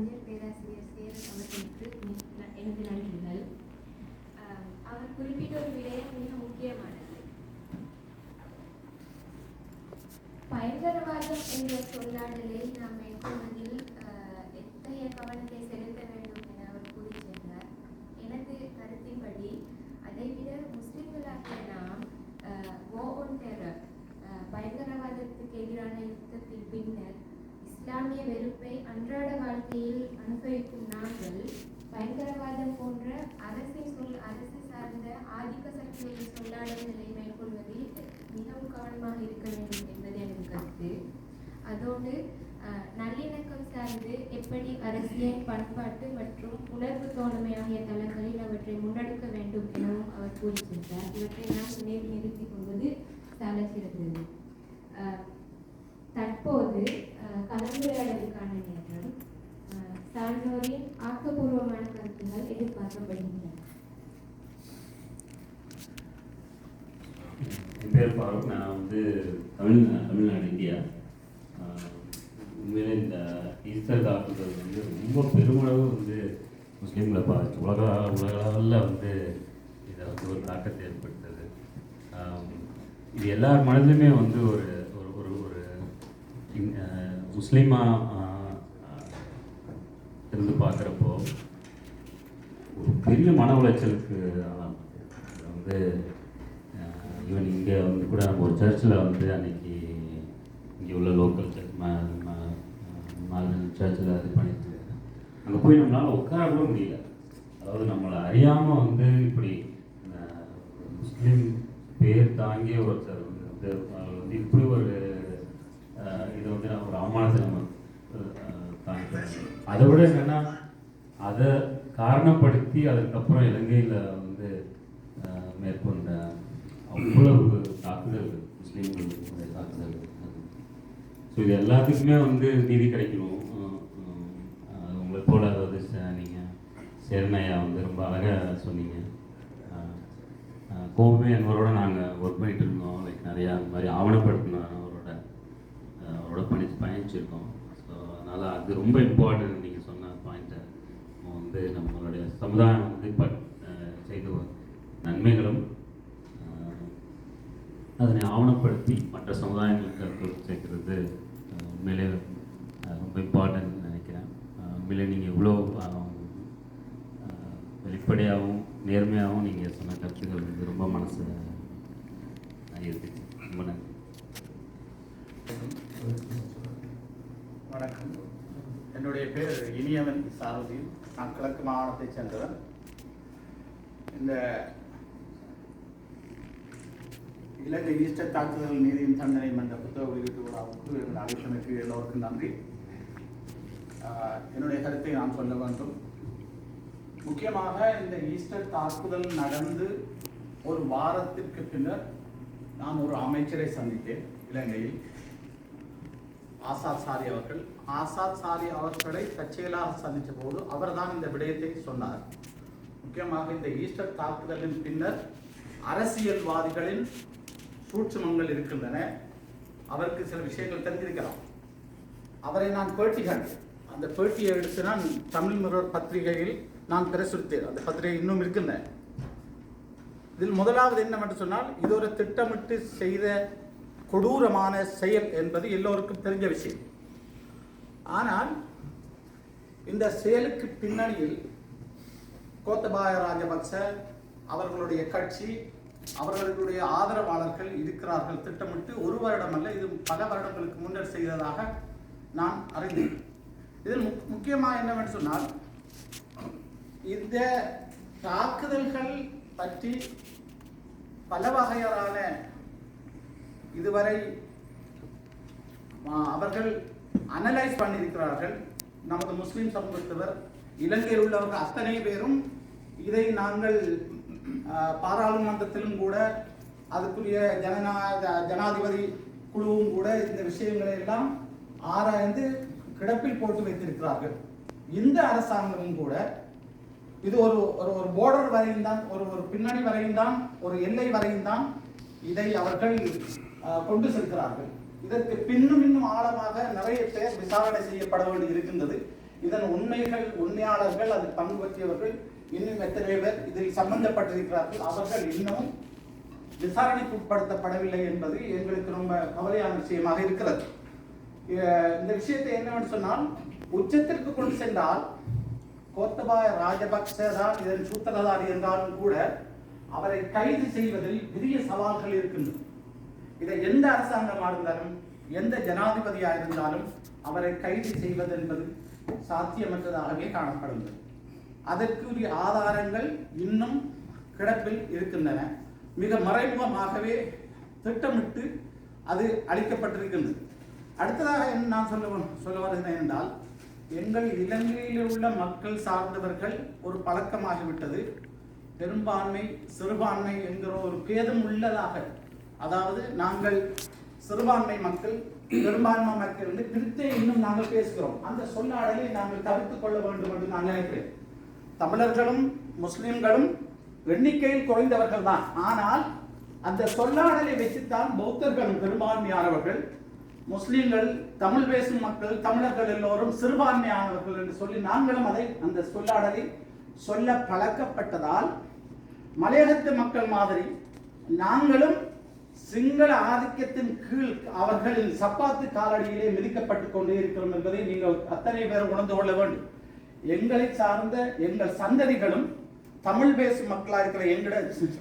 அறிஞர் பேராசிரியர் சேரன் அவர்களுக்கு எனது நன்றிகள். ஆஹ் அவர் குறிப்பிட்ட ஒரு விடயம் மிக முக்கியமானது. பயங்கரவாதம் என்ற சொல்லாடல் கவனமாக இருக்க வேண்டும் என்பது எனது கருத்து. அதோடு நல்லிணக்கம் சார்ந்து எப்படி அரசியல் பண்பாட்டு மற்றும் உணர்வு தோழமை ஆகிய தளங்களில் அவற்றை முன்னெடுக்க வேண்டும் எனவும் அவர் கூறியிருந்தார் இவற்றை நாம் நினைவு நிறுத்திக் கொள்வது சால சிறந்தது தற்போது கலந்துரையாடலுக்கான நேரம். அஹ், சான்றோரின் ஆக்கப்பூர்வமான கருத்துகள் எதிர்பார்க்கப்படுகின்றன. என் பேர் பாரூக் நான் வந்து தமிழ் தமிழ்நாடு இந்தியா. உண்மையிலே இந்த ஈஸ்டர் தாக்குதல் வந்து ரொம்ப பெருமளவு வந்து முஸ்லீம்களை பாதிச்சு உலக உலகளவில் வந்து இதை வந்து ஒரு தாக்கத்தை ஏற்படுத்தது. இது எல்லார் மனதிலுமே வந்து ஒரு ஒரு ஒரு ஒரு முஸ்லீமாக இருந்து பார்க்குறப்போ ஒரு பெரிய மன உளைச்சலுக்கு வந்து ஈவன் இங்கே வந்து கூட நம்ம ஒரு சர்ச்சில் வந்து அன்னைக்கு இங்கே உள்ள லோக்கல் சர்ச் சர்ச்சில் இது பண்ணிட்டு அங்கே போய் நம்மளால் உட்கார கூட முடியல. அதாவது நம்மளை அறியாமல் வந்து இப்படி முஸ்லீம் பேர் தாங்கிய ஒருத்தர் வந்து வந்து இப்படி ஒரு இதை வந்து நம்ம ஒரு அவமானத்தை நம்ம அஹ், அதை விட என்னென்னா அதை காரணப்படுத்தி அதுக்கப்புறம் இலங்கையில் வந்து மேற்கொண்ட அவ்வளவு தாக்குதல் முஸ்லீம்களுடைய தாக்குதல். ஸோ இது எல்லாத்துக்குமே வந்து நீதி கிடைக்கணும். உங்களை போல அதாவது நீங்கள் சேர்மையா வந்து ரொம்ப அழகாக சொன்னீங்க. கோபமே என்பவரோட நாங்கள் ஒர்க் பண்ணிட்டு இருந்தோம். லைக் நிறையா அந்த மாதிரி ஆவணப்படுத்தினோம் அவரோட அவரோட பணி பயணிச்சிருக்கோம். ஸோ அதனால் அது ரொம்ப இம்பார்ட்டன்ட் நீங்கள் சொன்ன பாயிண்ட்டை வந்து நம்மளுடைய சமுதாயம் வந்து பட் செய்த நன்மைகளும் அதனை ஆவணப்படுத்தி மற்ற சமுதாயங்களுக்கு அது சேர்க்கிறது. உண்மையிலே ரொம்ப இம்பார்ட்டன்ட் நினைக்கிறேன். உண்மையிலே நீங்கள் இவ்வளோ வெளிப்படையாகவும் நேர்மையாகவும் நீங்கள் சொன்ன கருத்துக்கள் வந்து ரொம்ப மனசு இருக்குது ரொம்ப நன்றி. வணக்கம். என்னுடைய பேர் இனியவன் சாரதி. நான் கிழக்கு மாகாணத்தைச் சேர்ந்தவன். இந்த இலங்கை ஈஸ்டர் தாக்குதல் நீதியின் தண்டனை என்ற புத்தக வெளியீட்டு விழாவுக்கு எங்கள் அழைத்தமைக்கு எல்லோருக்கும் நன்றி. ஆஹ், என்னுடைய கருத்தை நான் சொல்ல வேண்டும். முக்கியமாக இந்த ஈஸ்டர் தாக்குதல் நடந்து ஒரு வாரத்திற்கு பின்னர் நான் ஒரு அமைச்சரை சந்தித்தேன் இலங்கையில். ஆசாத் சாரி அவர்கள். ஆசாத் சாரி அவர்களை தற்செயலாக சந்தித்த போது அவர்தான் இந்த விடயத்தை சொன்னார். முக்கியமாக இந்த ஈஸ்டர் தாக்குதலின் பின்னர் அரசியல்வாதிகளின் சூட்சமங்கள் இருக்கின்றன. அவருக்கு சில விஷயங்கள் தெரிஞ்சிருக்கலாம் அவரை நான் பேட்டி கண்டேன் அந்த பேட்டியை எடுத்து நான் தமிழ் மிரர் பத்திரிகையில் நான் பிரசுரித்தேன். அந்த பத்திரிகை இன்னும் இருக்கின்றன. இதில் முதலாவது என்னவென்று சொன்னால் இது ஒரு திட்டமிட்டு செய்த கொடூரமான செயல் என்பது எல்லோருக்கும் தெரிஞ்ச விஷயம். ஆனால் இந்த செயலுக்கு பின்னணியில் கோத்தபாய ராஜபக்ச அவர்களுடைய கட்சி அவர்களுடைய ஆதரவாளர்கள் இருக்கிறார்கள். திட்டமிட்டு ஒரு வருடம் அல்ல இது பல வருடங்களுக்கு முன்னர் செய்ததாக நான் அறிந்தேன். இதில் முக்- முக்கியமாக என்னவென்று சொன்னால் இந்த தாக்குதல்கள் பற்றி பல வகையான இதுவரை அவர்கள் அனலைஸ் பண்ணியிருக்கிறார்கள். நமது முஸ்லீம் சமூகத்தவர் இலங்கையில் உள்ளவர்கள் அத்தனை பேரும் இதை நாங்கள் பாராளுமன்றத்திலும் கூட அதுக்குரிய ஜனநாயக ஜனாதிபதி குழுவும் கூட இந்த விஷயங்களை எல்லாம் ஆராய்ந்து கிடப்பில் போட்டு வைத்திருக்கிறார்கள். இந்த அரசாங்கமும் கூட இது ஒரு ஒரு ஒரு போர்டர் வரையும் தான் ஒரு ஒரு பின்னணி வரையும் தான் ஒரு எல்லை வரையும் தான் இதை அவர்கள் கொண்டு செல்கிறார்கள். இதற்கு பின்னும் இன்னும் ஆழமாக நிறைய பேர் விசாரணை செய்யப்பட வேண்டி இருக்கின்றது. இதன் உண்மைகள் உண்மையாளர்கள் அது பங்கு பற்றியவர்கள் இன்னும் எத்தனை பேர் இதில் சம்பந்தப்பட்டிருக்கிறார்கள்? அவர்கள் இன்னமும் விசாரணைக்கு உட்படுத்தப்படவில்லை என்பது எங்களுக்கு ரொம்ப கவலையான விஷயமாக இருக்கிறது. இந்த விஷயத்தை என்னவென்று சொன்னால் உச்சத்திற்கு கொண்டு சென்றால் கோத்தபாய ராஜபக்ச தான் இதன் சூத்திரதாரி என்றாலும் கூட அவரை கைது செய்வதில் பெரிய சவால்கள் இருக்கின்றன. இதை எந்த அரசாங்கமாக இருந்தாலும் எந்த ஜனாதிபதியாக இருந்தாலும் அவரை கைது செய்வது என்பது சாத்தியமற்றதாகவே காணப்படுகிறது. அதற்குரிய ஆதாரங்கள் இன்னும் கிடப்பில் இருக்கின்றன. மிக மறைமுகமாகவே திட்டமிட்டு அது அளிக்கப்பட்டிருக்கின்றது. அடுத்ததாக என்ன நான் சொல்ல சொல்ல வருகிறேன் என்றால் எங்கள் இலங்கையில் உள்ள மக்கள் சார்ந்தவர்கள் ஒரு பழக்கமாகிவிட்டது பெரும்பான்மை சிறுபான்மை என்கிற ஒரு பேதம் உள்ளதாக. அதாவது நாங்கள் சிறுபான்மை மக்கள் பெரும்பான்மை மக்கள் வந்து பிரித்தே இன்னும் நாங்கள் பேசுகிறோம். அந்த சொல்லாடலை நாங்கள் தவிர்த்து கொள்ள வேண்டும் என்று நான் நினைக்கிறேன். தமிழர்களும் முஸ்லிம்களும் எண்ணிக்கையில் குறைந்தவர்கள் தான் ஆனால் அந்த சொல்லாடலை வச்சுத்தான் பௌத்தர்களும் பெரும்பான்மையானவர்கள் முஸ்லீம்கள் தமிழ் பேசும் மக்கள் தமிழர்கள் எல்லோரும் சிறுபான்மையானவர்கள் என்று சொல்லி நாங்களும் அதை அந்த சொல்லாடலை சொல்ல பழக்கப்பட்டதால் மலையகத்து மக்கள் மாதிரி நாங்களும் சிங்கள ஆதிக்கத்தின் கீழ் அவர்களின் சப்பாத்து காலடியிலே மிதிக்கப்பட்டு கொண்டே இருக்கிறோம் என்பதை நீங்கள் அத்தனை பேர் உணர்ந்து கொள்ள வேண்டும். எங்களை சார்ந்த எங்கள் சந்ததிகளும் தமிழ் பேசும் மக்களாக இருக்கிற எங்கட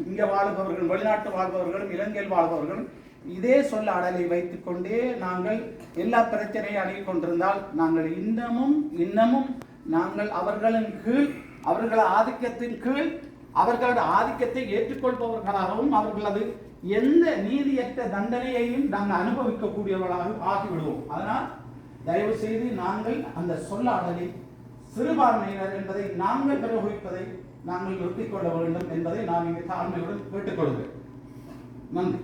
இங்க வாழ்பவர்கள் வெளிநாட்டு வாழ்பவர்களும் இலங்கையில் வாழ்பவர்களும் இதே சொல்லாடலை வைத்துக்கொண்டே நாங்கள் எல்லா பிரச்சனையும் அணுகி கொண்டிருந்தால் நாங்கள் இன்னமும் இன்னமும் நாங்கள் அவர்களின் கீழ் அவர்கள் ஆதிக்கத்தின் கீழ் அவர்களோட ஆதிக்கத்தை ஏற்றுக்கொள்பவர்களாகவும் அவர்களது எந்த நீதியற்ற தண்டனையையும் நாங்கள் அனுபவிக்கக்கூடியவர்களாக ஆகிவிடுவோம். அதனால் தயவு செய்து நாங்கள் அந்த சொல்லாடலை சிறுபான்மையினர் என்பதை நாங்கள் பிரயோகிப்பதை நாங்கள் நிறுத்திக் கொள்ள வேண்டும் என்பதை நான் இங்கே தாழ்மையுடன் கேட்டுக்கொள்கிறேன். நன்றி.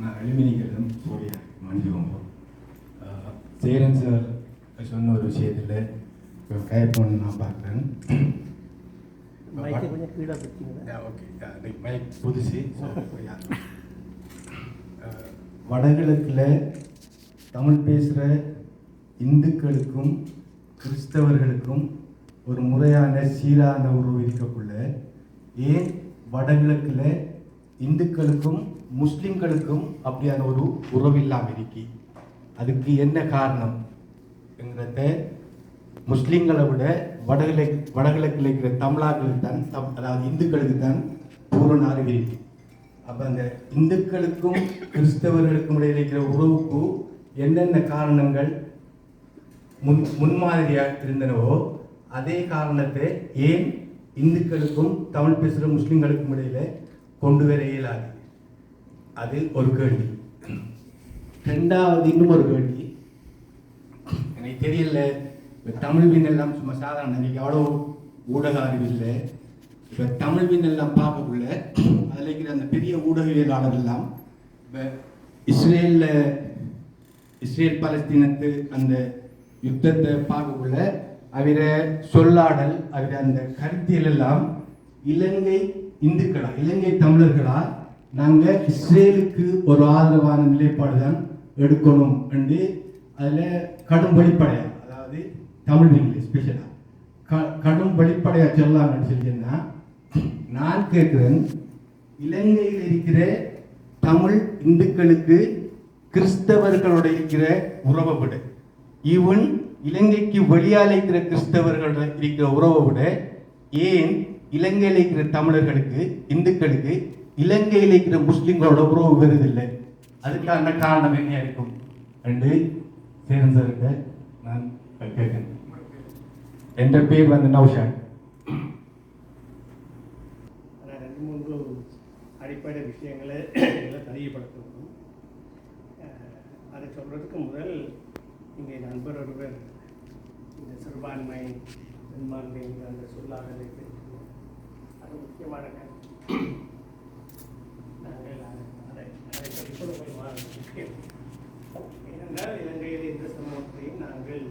நான் அலுமினிகளும் சூரிய மஞ்சுவோம் சேரன் சார் சொன்ன ஒரு விஷயத்தில் கயப்போன்னு நான் பார்க்குறேன். மைக்கை கொஞ்சம் கீழே வச்சிங்களா ஓகே மைக் புதுசு வடகிழக்கில் தமிழ் பேசுகிற இந்துக்களுக்கும் கிறிஸ்தவர்களுக்கும் ஒரு முறையான சீரான உறவு இருக்கக்குள்ள ஏன் வடகிழக்கில் இந்துக்களுக்கும் முஸ்லிம்களுக்கும் அப்படியான ஒரு உறவு இல்லாமல் இருக்கி? அதுக்கு என்ன காரணம்? என்கிறத முஸ்லீம்களை விட வடகிழக்கு வடகிழக்கில் இருக்கிற தமிழர்களுக்கு தான் தம்- அதாவது இந்துக்களுக்கு தான் பூரண அறிவு இருக்கு அப்போ அந்த இந்துக்களுக்கும் கிறிஸ்தவர்களுக்கும் இடையில் இருக்கிற உறவுக்கு என்னென்ன காரணங்கள் முன் முன்மாதிரியாக இருந்தனவோ அதே காரணத்தை ஏன் இந்துக்களுக்கும் தமிழ் பேசுகிற முஸ்லீம்களுக்கும் இடையில் கொண்டு வர இயலாது? அது ஒரு கேள்வி. ரெண்டாவது இன்னும் ஒரு கேள்வி. எனக்கு தெரியல. இப்போ தமிழ் விண்ணெல்லாம் சும்மா சாதாரண இன்னைக்கு அவ்வளோ ஊடக அறிவு இல்லை இப்போ தமிழ் எல்லாம் பார்க்கக்குள்ள அதில் இருக்கிற அந்த பெரிய ஊடகவியலாளர் எல்லாம் இப்போ இஸ்ரேலில் இஸ்ரேல் பலஸ்தீனத்து அந்த யுத்தத்தை பார்க்கக்குள்ள அவர சொல்லாடல் அவர அந்த கருத்தியல் எல்லாம் இலங்கை இந்துக்களா இலங்கை தமிழர்களா நாங்கள் இஸ்ரேலுக்கு ஒரு ஆதரவான நிலைப்பாடு தான் எடுக்கணும் என்று அதில் கடும் வெளிப்படையா தமிழ் வில்லை ஸ்பெஷலாக க கடும் வெளிப்படையாக சொல்லலாம்னு சொல்லியிருந்தா நான் கேட்குறேன் இலங்கையில் இருக்கிற தமிழ் இந்துக்களுக்கு கிறிஸ்தவர்களோட இருக்கிற உறவை விட. ஈவன் இலங்கைக்கு வெளியால் இருக்கிற கிறிஸ்தவர்களோட இருக்கிற உறவை விட. ஏன் இலங்கையில் இருக்கிற தமிழர்களுக்கு இந்துக்களுக்கு இலங்கையில் இருக்கிற முஸ்லிம்களோட உறவு வருதில்லை? அதுக்கான காரணம் என்ன இருக்கும்? என்று சேர்ந்தவர்கள் நான் கேட்கிறேன். என்ற பேர் வந்து நௌஷான் ரெண்டு மூன்று அடிப்படை விஷயங்களை எல்லாம் தெரியப்படுத்தணும் அதை சொல்கிறதுக்கு முதல் இங்கே நண்பர் ஒருவர் இந்த சிறுபான்மை பெரும்பான்மைங்கிற அந்த சொல்லாடலை அது முக்கியமான கருத்து நாங்கள் அதை அதை படிப்பது முக்கியம் ஏனென்றால் இலங்கையில் எந்த சமூகத்தையும் நாங்கள்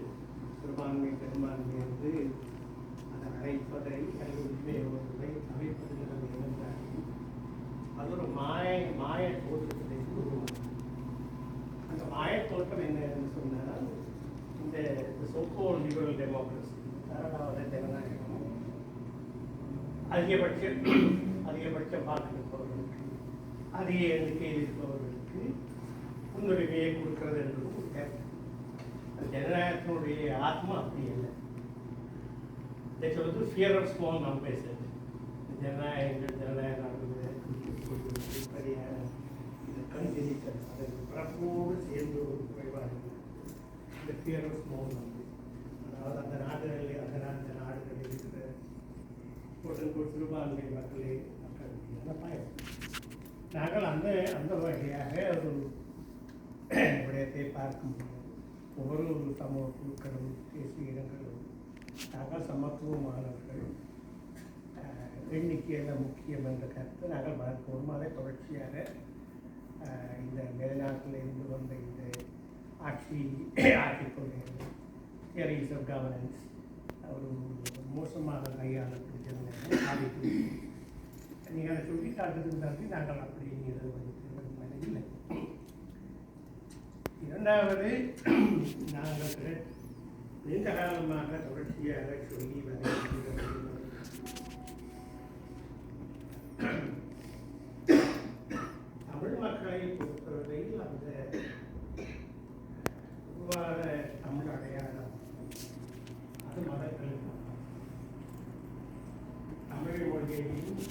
சிறுபான்மை பெரும்பான்மை என்று அதை அழைப்பதை அது உரிமை அவர்களை தவிர்ப்படுகிறது அது ஒரு மாய மாய தோற்றத்தை உருவாகும் அந்த மாய தோற்றம் என்ன என்று சொன்னால் இந்த சோக்கோ லிபரல் டெமோக்ரஸி தாராளவாத ஜனநாயகம் அதிகபட்ச அதிகபட்சம் பார்த்திருப்பவர்களுக்கு அதிக எண்ணிக்கையில் இருப்பவர்களுக்கு முன்னுரிமையை கொடுக்கிறது என்று ஜனநாயகத்தினுடைய ஆத்மா அப்படி இல்லை. இதை வந்து ஃபியர் ஆஃப் ஸ்மால் நம்பர்ஸ் ஜனநாயகங்கள் ஜனநாயக நாடுகள் இப்படியான இந்த கண்ஜெனிக்கல் அதை பிறப்போடு சேர்ந்து ஒரு குறைவாக இருக்குது இந்த ஃபியர் ஆஃப் ஸ்மால் நம்பர்ஸ் அதாவது அந்த நாடுகளில் அந்த அந்த நாடுகளில் இருக்கிற ஒரு சிறுபான்மை மக்களே மக்களுக்கு பயம் நாங்கள் அந்த அந்த வகையாக ஒரு விடயத்தை முடியும். ஒவ்வொரு சமூக குழுக்களும் தேசிய இடங்களும் நாங்கள் சமத்துவமானவர்கள் அஹ், எண்ணிக்கையில் முக்கியம் என்ற கருத்து நாங்கள் பார்க்கிறோம் அதை தொடர்ச்சியாக இந்த மேல்நாட்டில் இருந்து வந்த இந்த ஆட்சி ஆட்சி கொள்கைகள் தியரிஸ் ஆஃப் கவர்னன்ஸ் ஒரு மோசமாக கையாளப்படுகிறது நீங்கள் அதை சொல்லி காட்டுறதுக்கு நாங்கள் அப்படி நிறுவனம் இல்லை. இரண்டாவது நாங்கள் நீண்ட காலமாக தொடர்ச்சியாக சொல்லி வருகிற தமிழ் மக்களை பொறுத்தவரையில் அந்த பொதுவான தமிழ் அடையாளம் அது மதங்களுக்கு தமிழ் மொழியையும்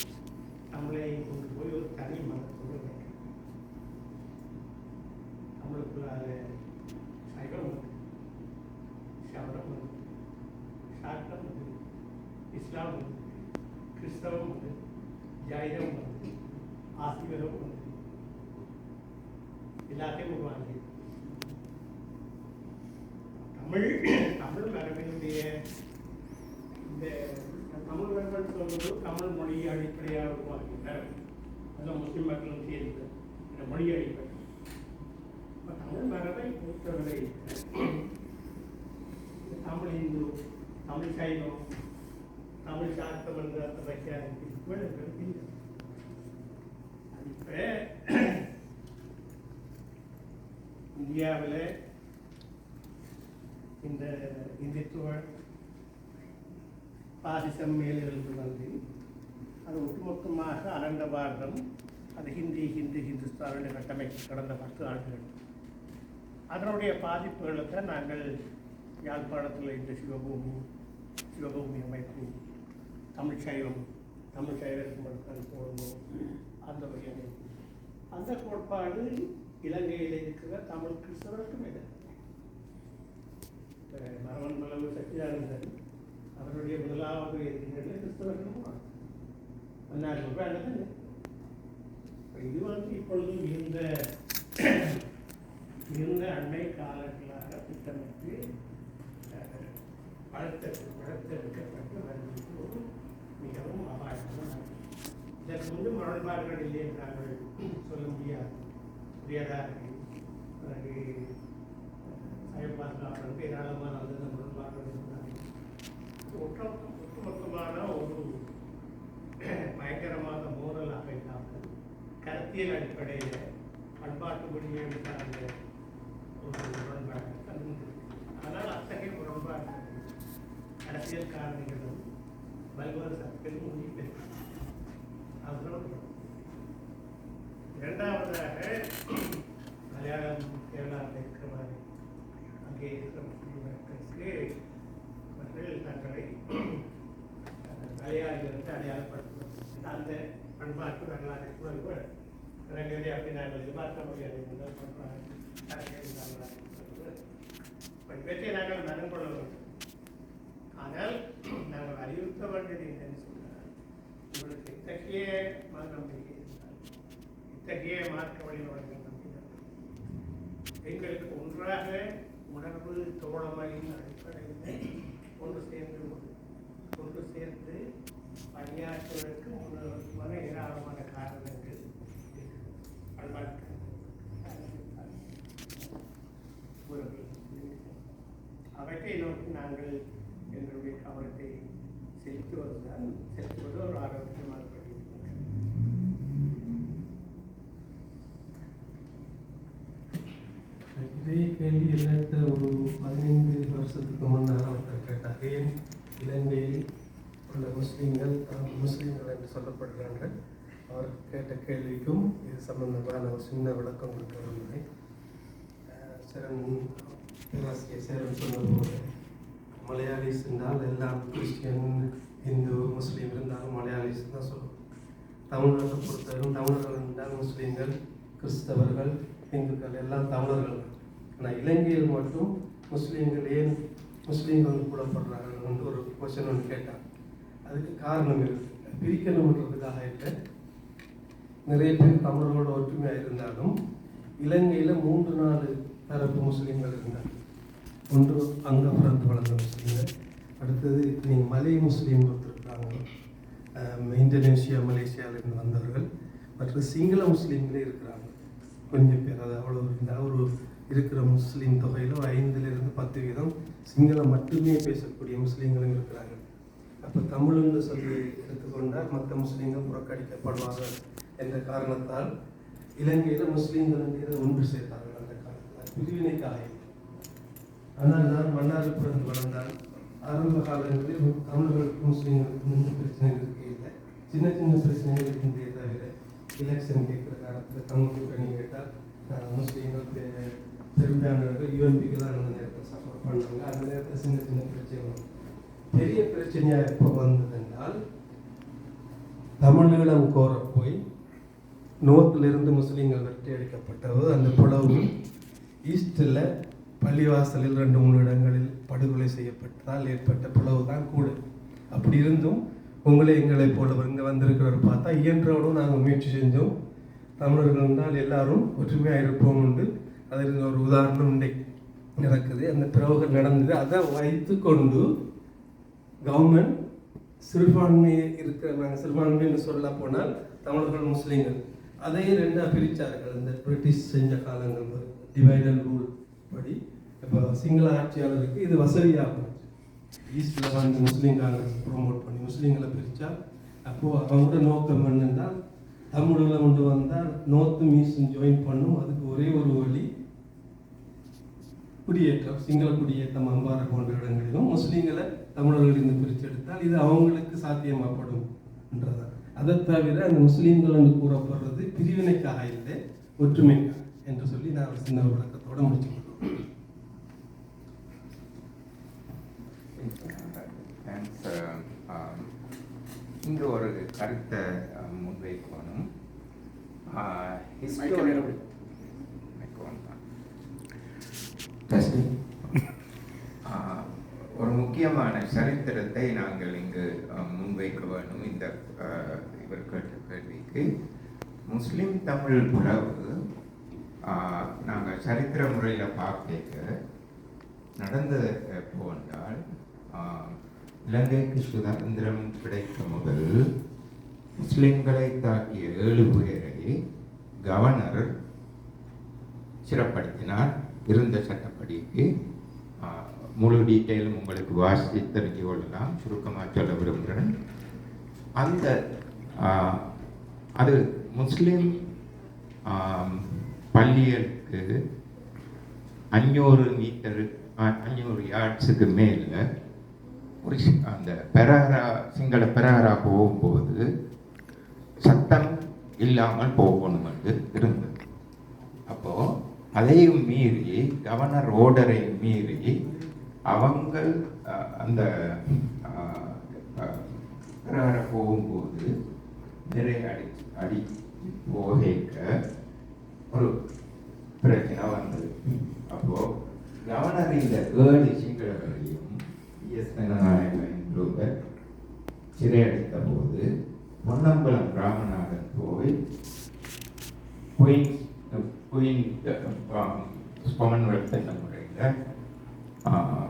தமிழை கொண்டு போய் ஒரு தனி மதத்தோடு வைக்கணும். தமிழுக்குள்ளால சைவம் உண்டு சவரம் உண்டு சாக்தம் உண்டு இஸ்லாம் உண்டு கிறிஸ்தவம் உண்டு ஜாயிரம் உண்டு ஆசிவரம் உண்டு எல்லாத்தையும் உருவாக்கி தமிழ் தமிழ் மரபினுடைய இந்த தமிழ் மரபன் சொல்வது தமிழ் மொழியை அடிப்படையாக உருவாக்கிட்டார் அதில் முஸ்லிம் மக்களும் சேர்ந்து இந்த மொழி அடிப்படை இப்போ தமிழ் மரபை பொறுத்தவரை தமிழ் இந்து தமிழ் சைவம் தமிழ் சாஸ்திரம் என்ற அந்த வைக்காரத்தில் இப்போ இந்தியாவில் இந்த இந்துத்துவ பாதிசம் மேலிருந்து வந்து அது ஒட்டுமொத்தமாக அனந்த பாரதம் அது ஹிந்தி ஹிந்து ஹிந்துஸ்தானுடைய கட்டமைப்பு கடந்த பத்து ஆண்டுகள். அதனுடைய பாதிப்புகளுக்கு தான் நாங்கள் யாழ்ப்பாணத்தில் இந்த சிவபூமி சிவபூமி அமைப்பு தமிழ் சைவம் தமிழ் சைவத்துக்கு மட்டும்தான் போடணும் அந்த வகையான அந்த கோட்பாடு இலங்கையில் இருக்கிற தமிழ் கிறிஸ்தவருக்கும் இல்லை. மரவன் மலவு சச்சிதானந்தன் அவருடைய முதலாவது எதிரிகள் கிறிஸ்தவர்களும் அன்னார் சொல்றாங்க இது வந்து இப்பொழுது மிகுந்த மிகுந்த அண்மை காலங்களாக திட்டமிட்டு வளர்த்த வளர்த்தெடுக்கப்பட்டு வருகிறது. மிகவும் அபாயமான இதற்கு முன்பு முரண்பாடுகள் இல்லை என்று நாங்கள் சொல்ல முடியாது. உரியதாக பிறகு சயப்பாஸ்லாப்பனுக்கு ஏராளமான அந்த முரண்பாடுகள் இருந்தாங்க ஒற்ற ஒட்டுமொத்தமான ஒரு பயங்கரமான மோதலாக இல்லாமல் கருத்தியல் அடிப்படையில் பண்பாட்டு முடிவை சார்ந்த ஒரு முரண்பாடு அதனால் ஆனால் அத்தகைய முரண்பாடு அரசியல் காரணிகளும் பல்வேறு சக்திகளும் முடிவு அதுதான் இரண்டாவதாக மலையாளம் கேரளாவில் இருக்கிற மாதிரி அங்கே இருக்கிற மக்களுக்கு அவர்கள் தங்களை மலையாளிகளுக்கு அடையாளப்படுத்துவது அந்த பண்பாட்டு வரலாற்று சூழல்கள் இறங்குவதை அப்படி நாங்கள் எதிர்பார்க்க முடியாது பண்பாடு. இவற்றை நாங்கள் மனம் கொள்ள வேண்டும் ஆனால் நாங்கள் வலியுறுத்த வேண்டியது என்னன்னு சொன்னால் உங்களுக்கு இத்தகைய மத நம்பிக்கை இருந்தால் இத்தகைய மார்க்க வழிபாடுகள் நம்பினால் எங்களுக்கு ஒன்றாக உணர்வு தோழமையின் அடிப்படையில் ஒன்று சேர்ந்து ஒன்று சேர்ந்து பணியாற்றுவதற்கு மன ஏராளமான காரணங்கள் பண்பாட்டு அவற்றை நோக்கி நாங்கள் எங்களுடைய கவனத்தை செலுத்துவதுதான் செலுத்துவது ஒரு ஆரோக்கியமாக இதே கேள்வி இல்லாத ஒரு பதினைந்து வருஷத்துக்கு முன்னால் ஒருத்தர் கேட்டார் ஏன் இலங்கையில் உள்ள முஸ்லீம்கள் முஸ்லீம்கள் என்று சொல்லப்படுகிறார்கள்? அவர் கேட்ட கேள்விக்கும் இது சம்பந்தமான ஒரு சின்ன விளக்கம் கொடுக்க விரும்புகிறேன். அஹ், சரண் பேராசிரியர் சேரன் சொன்னது போல. மலையாளிஸ் என்றால் எல்லாம் கிறிஸ்டியன் இந்து முஸ்லீம் இருந்தாலும் மலையாளிஸ் தான் சொல்லுவோம் தமிழ்நாட்டை பொறுத்தவரைக்கும் தமிழர்கள் என்றால் முஸ்லீம்கள் கிறிஸ்தவர்கள் இந்துக்கள் எல்லாம் தமிழர்கள். தான் ஆனால் இலங்கையில் மட்டும் முஸ்லீம்கள் ஏன் முஸ்லீம்கள் கூடப்படுறார்கள் என்று ஒரு கொஸ்டின் ஒன்று கேட்டார் அதுக்கு காரணம் இருக்கு. பிரிக்கணுன்றதுக்காக இல்லை. நிறைய பேர் தமிழர்களோட ஒற்றுமையாக இருந்தாலும் இலங்கையில் மூன்று நாலு தரப்பு முஸ்லீம்கள் இருந்தாங்க. ஒன்று அங்கே பிறந்து வளர்ந்த முஸ்லீம்கள் அடுத்தது நீங்கள் மலை முஸ்லீம் ஒருத்தருக்காங்க இந்தோனேஷியா மலேசியாவிலிருந்து வந்தவர்கள். மற்ற சிங்கள முஸ்லீம்களே இருக்கிறாங்க. கொஞ்சம் பேர் அது அவ்வளோ இருந்தால் ஒரு இருக்கிற முஸ்லீம் தொகையில் ஐந்துலேருந்து பத்து வீதம் சிங்களம் மட்டுமே பேசக்கூடிய முஸ்லீம்களும் இருக்கிறாங்க. அப்போ தமிழ்னு சொல்லி எடுத்துக்கொண்டால் மற்ற முஸ்லீம்கள் புறக்கணிக்கப்படுவார்கள் என்ற காரணத்தால் இலங்கையில் முஸ்லீம்கள் மீது ஒன்று சேர்த்தார்கள் அந்த காலத்தில். பிரிவினைக்காக ஆனால் நான் மன்னார் பிறந்து வளர்ந்தால் ஆரம்ப காலங்களில் தமிழர்களுக்கும் முஸ்லீம்களுக்கும் எந்த பிரச்சனைகள் இருக்கே இல்லை சின்ன சின்ன பிரச்சனைகள் இருந்தே தவிர எலெக்ஷன் கேட்குற காலத்தில் தமிழ் கூட்டணி கேட்டால் முஸ்லீம்கள் பெ- பெரும்பான்மையினர்கள் அந்த நேரத்தில் சப்போர்ட் பண்ணாங்க. அந்த நேரத்தில் சின்ன சின்ன பிரச்சனைகள். பெரிய பிரச்சனையாக எப்போ வந்ததென்றால் தமிழீழம் கோர போய் நோர்த்திலிருந்து முஸ்லீம்கள் வெற்றி அடிக்கப்பட்டது. அந்த பிளவு ஈஸ்டில் பள்ளிவாசலில் ரெண்டு மூணு இடங்களில் படுகொலை செய்யப்பட்டதால் ஏற்பட்ட பிளவு தான் கூட. அப்படி இருந்தும் உங்களை எங்களை போல இங்கே வந்திருக்கிறவர் பார்த்தா இயன்றவனும் நாங்கள் முயற்சி செஞ்சோம். தமிழர்கள் இருந்தால் எல்லாரும் ஒற்றுமையாக இருப்போம் உண்டு. அதற்கு ஒரு உதாரணம் இன்றைக்கு நடக்குது. அந்த பிறவுகள் நடந்தது. அதை வைத்து கொண்டு கவர்மெண்ட் சிறுபான்மை இருக்கிற நாங்கள் சிறுபான்மைன்னு சொல்ல போனால் தமிழர்கள் முஸ்லீம்கள். அதையே ரெண்டாக பிரித்தார்கள் இந்த பிரிட்டிஷ் செஞ்ச காலங்கள் டிவைடல் ரூல் படி இப்போ சிங்கள ஆட்சியாளருக்கு இது வசதியாகும் ஈஸ்டில் வந்து முஸ்லீம் காங்கிரஸ் ப்ரோமோட் பண்ணி முஸ்லீம்களை பிரித்தா அப்போது அவங்களோட நோக்கம் என்னென்னா தமிழர்களை கொண்டு வந்தால் நோத்து மீஸும் ஜாயின் பண்ணும். அதுக்கு ஒரே ஒரு வழி குடியேற்றம் சிங்கள குடியேற்றம் அம்பாறை போன்ற இடங்களிலும் முஸ்லீம்களை தமிழர்களிடந்து பிரித்து எடுத்தால் இது அவங்களுக்கு சாத்தியமாகப்படும் என்றதான் அதை தவிர அந்த முஸ்லீம்கள் என்று கூறப்படுறது பிரிவினைக்காக இல்லை ஒற்றுமைக்காக என்று சொல்லி நான் சின்ன விளக்கத்தோடு முடிச்சுக்கிறேன். இங்கே ஒரு கருத்தை முன்வைக்கணும். ஹிஸ்டோரி ஒரு முக்கியமான சரித்திரத்தை நாங்கள் இங்கு முன்வைக்க வேண்டும் இந்த இவர் கேட்ட கேள்விக்கு. முஸ்லிம் தமிழ் உறவு நாங்கள் சரித்திர முறையில் பார்க்க நடந்தது ஆஹ், இலங்கைக்கு சுதந்திரம் கிடைத்த முதல் முஸ்லிம்களை தாக்கிய ஏழு பேரை கவர்னர் சிறப்படுத்தினார். இருந்த சட்டப்படிக்கு முழு டீட்டெயிலும் உங்களுக்கு வாசித்து தெரிஞ்சு கொள்ளலாம் சுருக்கமாக சொல்ல விரும்புகிறேன். அந்த அது முஸ்லிம் ஆம், பள்ளிகளுக்கு அஞ்சூறு மீட்டரு அஞ்சூறு யார்ட்ஸுக்கு மேலே ஒரு அந்த பெராரா சிங்கள பெராரா போகும்போது சத்தம் இல்லாமல் போகணும் என்று இருந்தது. அப்போது அதையும் மீறி கவர்னர் ஓர்டரை மீறி அவங்க அந்த அஹ், போகும்போது நிறைய அடி அடி போக ஒரு பிரச்சனை வந்தது. அப்போது கவர்னர் இந்த ஏழு சிங்களவர்களையும் எஸ் ஜனநாயகம் என்பவர் சிறையடைத்த போது பொன்னம்பலம் ராமநாதன் போய் குயின் குயின் காமன்வெல்த் முறையில்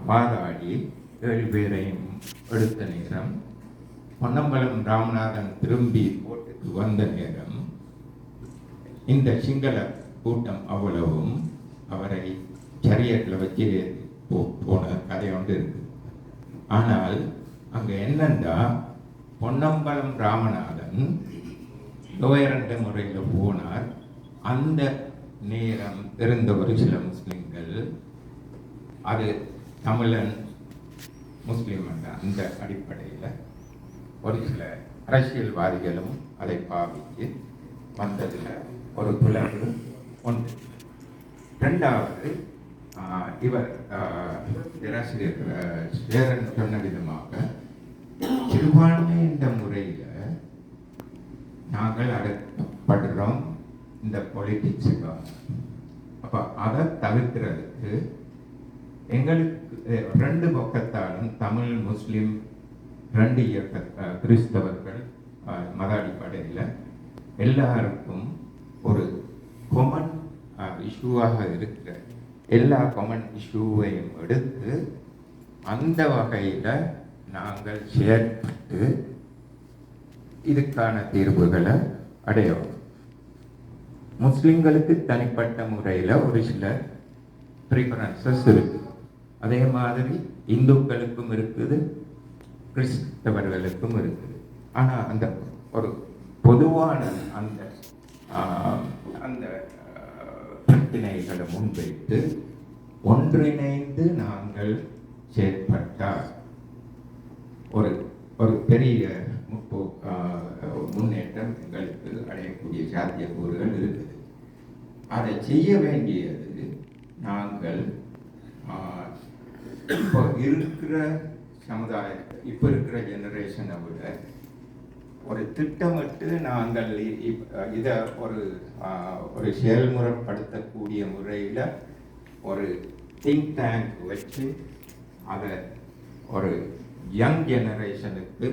வாதாடி ஏழு பேரையும் எடுத்த நேரம் பொன்னம்பலம் ராமநாதன் திரும்பி கோட்டுக்கு வந்த நேரம் இந்த சிங்கள கூட்டம் அவ்வளவும் அவரை சரியட்டில் வச்சு போ போன கதை ஒன்று இருக்குது ஆனால் அங்கே என்னன்னா பொன்னம்பலம் ராமநாதன் லோயர் முறையில் போனார். அந்த நேரம் இருந்த ஒரு சில முஸ்லிம்கள். அது தமிழன் முஸ்லீம் என்ற அந்த அடிப்படையில் ஒரு சில அரசியல்வாதிகளும் அதை பாவித்து வந்ததில் ஒரு பிளவு ஒன்று ரெண்டாவது இவர் ஆஹ், பேராசிரியர் சேரன் சொன்ன விதமாக சிறுபான்மை என்ற முறையில் நாங்கள் அடக்கப்படுறோம் இந்த பொலிட்டிக்ஸுக்காக அப்போ அதை தவிர்க்கிறதுக்கு எங்களுக்கு ரெண்டு பக்கத்தாலும் தமிழ் முஸ்லீம் ரெண்டு இயக்க அஹ், கிறிஸ்தவர்கள் அஹ், மத அடிப்படையில் எல்லாருக்கும் ஒரு கொமன் இஷ்யூவாக இருக்கிற எல்லா கொமன் இஷ்யூவையும் எடுத்து அந்த வகையில் நாங்கள் செயற்பட்டு இதுக்கான தீர்வுகளை அடையவும். முஸ்லிம்களுக்கு தனிப்பட்ட முறையில் ஒரு சில ப்ரிஃபரன்சஸ் இருக்குது அதே மாதிரி இந்துக்களுக்கும் இருக்குது கிறிஸ்தவர்களுக்கும் இருக்குது. ஆனால் அந்த ஒரு பொதுவான அந்த அந்த ஆஹ், முன்வைத்து ஒன்றிணைந்து நாங்கள் செயற்பட்டால். ஒரு ஒரு பெரிய முற்போ முன்னேற்றம் எங்களுக்கு அடையக்கூடிய சாத்தியக்கூறுகள் இருக்குது. அதை செய்ய வேண்டியது நாங்கள் இப்போ இருக்கிற சமுதாயத்தை இப்போ இருக்கிற ஜெனரேஷனை விட ஒரு திட்டமிட்டு நாங்கள் இதை ஒரு ஒரு செயல்முறைப்படுத்தக்கூடிய முறையில் ஒரு திங்க் டேங்க் வச்சு அதை ஒரு யங் ஜெனரேஷனுக்கு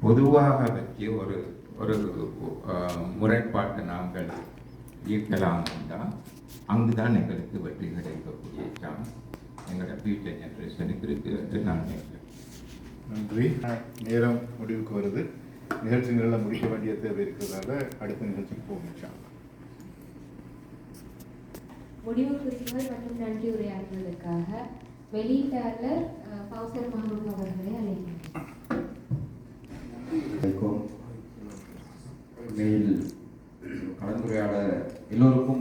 பொதுவாக வச்சு ஒரு ஒரு முறைப்பாட்டை நாங்கள் ஈர்க்கலாம் தான் அங்கு தான் எங்களுக்கு வெற்றி கிடைக்கக்கூடிய சான்ஸ் எங்களோட ஃபியூச்சர் ஜெனரேஷனுக்கு இருக்குது என்று நான் நினைக்கிறேன். நன்றி. நேரம் முடிவுக்கு வருது. நிகழ்ச்சிகளில் முடிக்க வேண்டிய தேவை இருக்கிறதால அடுத்த நிகழ்ச்சிக்கு போக முடிவு குறிப்புகள் மற்றும் நன்றி உரையாடுவதற்காக வெளியீட்டாளர் பவுசர் மஹமூத் அவர்களை அழைக்கிறேன். மேல் எல்லோருக்கும்